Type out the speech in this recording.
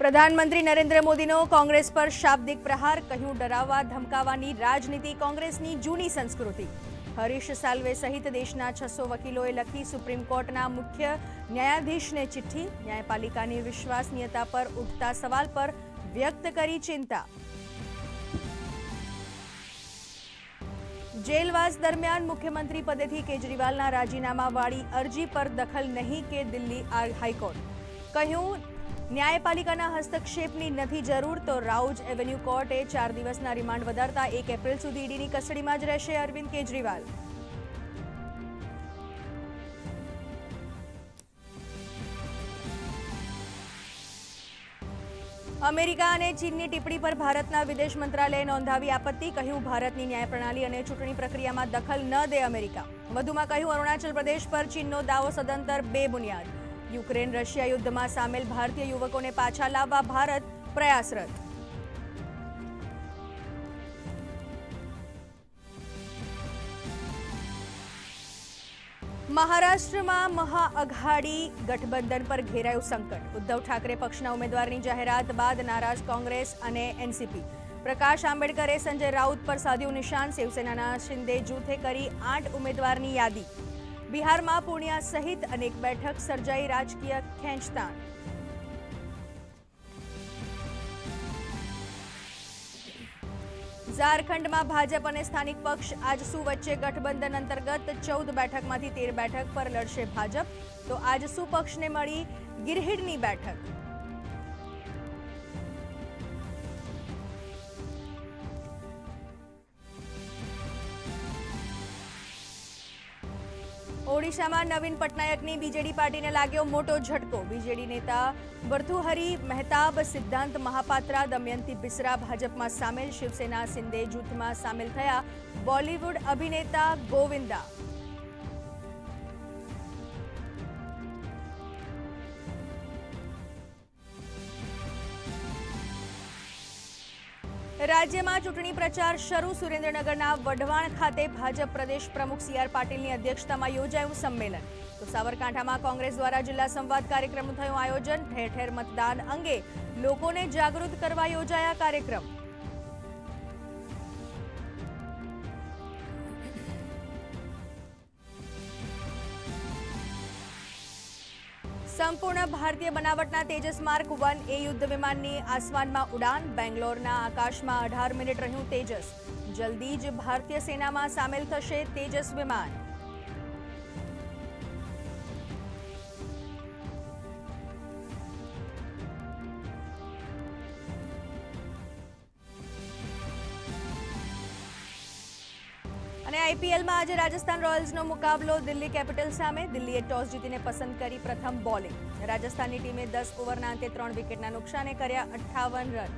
પ્રધાનમંત્રી નરેન્દ્ર મોદીનો કોંગ્રેસ પર શાબ્દિક પ્રહાર કહ્યું ડરાવવા ધમકાવવાની રાજનીતિ કોંગ્રેસની જૂની સંસ્કૃતિ હરીશ સાલ્વે સહિત દેશના છસો વકીલોએ લખી સુપ્રીમ કોર્ટના મુખ્ય ન્યાયાધીશને ચિઠ્ઠી ન્યાયપાલિકાની વિશ્વાસનીયતા પર ઉઠતા સવાલ પર વ્યક્ત કરી ચિંતા જેલવાસ દરમિયાન મુખ્યમંત્રી પદેથી કેજરીવાલના રાજીનામા વાળી અરજી પર દખલ નહીં કે દિલ્હી આ- હાઈકોર્ટ કહ્યું ન્યાયપાલિકાના હસ્તક્ષેપની નથી જરૂર તો રાઉજ એવન્યુ કોર્ટે ચાર દિવસના રિમાન્ડ વધારતા એક એપ્રિલ સુધી ઈડીની કસ્ટડીમાં જ રહેશે અરવિંદ કેજરીવાલ. અમેરિકા અને ચીનની ટિપ્પણી પર ભારતના વિદેશ મંત્રાલયે નોંધાવી આપત્તિ, કહ્યું ભારતની ન્યાય પ્રણાલી અને ચૂંટણી પ્રક્રિયામાં દખલ ન દે અમેરિકા. વધુમાં કહ્યું, અરુણાચલ પ્રદેશ પર ચીનનો દાવો સદંતર બેબુનિયાદ. યુક્રેન રશિયા યુદ્ધમાં સામેલ ભારતીય યુવકોને પાછા લાવવા ભારત પ્રયાસરત. મહારાષ્ટ્રમાં મહાઅઘાડી ગઠબંધન પર ઘેરાયું સંકટ. ઉદ્ધવ ઠાકરે પક્ષના ઉમેદવારની જાહેરાત બાદ નારાજ કોંગ્રેસ અને એનસીપી. પ્રકાશ આંબેડકરે સંજય રાઉત પર સાધ્યું નિશાન. શિવસેનાના શિંદે જૂથે કરી આઠ ઉમેદવારની યાદી. બિહારમાં પૂર્ણિયા સહિત અનેક બેઠક સર્જાઈ રાજકીય ખેંચતાણ. ઝારખંડમાં ભાજપ અને સ્થાનિક પક્ષ આજસુ વચ્ચે ગઠબંધન અંતર્ગત ચૌદ બેઠકમાંથી તેર બેઠક પર લડશે ભાજપ. તો આજસુ પક્ષને મળી ગિરહીડની બેઠક? ઓડિશામાં નવીન પટનાયકની બીજેડી પાર્ટીને લાગ્યો મોટો ઝટકો. બીજેડી નેતા ભર્તુહરી મહેતાબ સિદ્ધાંત મહાપાત્રા, દમયંતી બિસરા ભાજપમાં સામેલ, શિવસેના સિંદે જૂથમાં સામેલ થયા બોલિવૂડ અભિનેતા ગોવિંદા. રાજ્યમાં ચૂંટણી પ્રચાર શરૂ. સુરેન્દ્રનગરના વઢવાણ ખાતે ભાજપ પ્રદેશ પ્રમુખ સી આર પાટીલની અધ્યક્ષતામાં યોજાયું સંમેલન. તો સાબરકાંઠામાં કોંગ્રેસ દ્વારા જિલ્લા સંવાદ કાર્યક્રમનું થયું આયોજન. ઠેર ઠેર મતદાન અંગે લોકોને જાગૃત કરવા યોજાયા કાર્યક્રમ. સંપૂર્ણ ભારતીય બનાવટના તેજસ માર્ક વન એ યુદ્ધ વિમાનની આસમાનમાં ઉડાન. બેંગ્લોરના આકાશમાં અઢાર મિનિટ રહ્યું તેજસ. જલ્દી જ ભારતીય સેનામાં સામેલ થશે તેજસ વિમાન. અને આઈપીએલમાં આજે રાજસ્થાન રોયલ્સનો મુકાબલો દિલ્હી કેપિટલ્સ સામે. દિલ્હીએ ટોસ જીતીને પસંદ કરી પ્રથમ બોલિંગ. રાજસ્થાનની ટીમે દસ ઓવરના અંતે ત્રણ વિકેટના નુકસાને કર્યા અઠ્ઠાવન રન.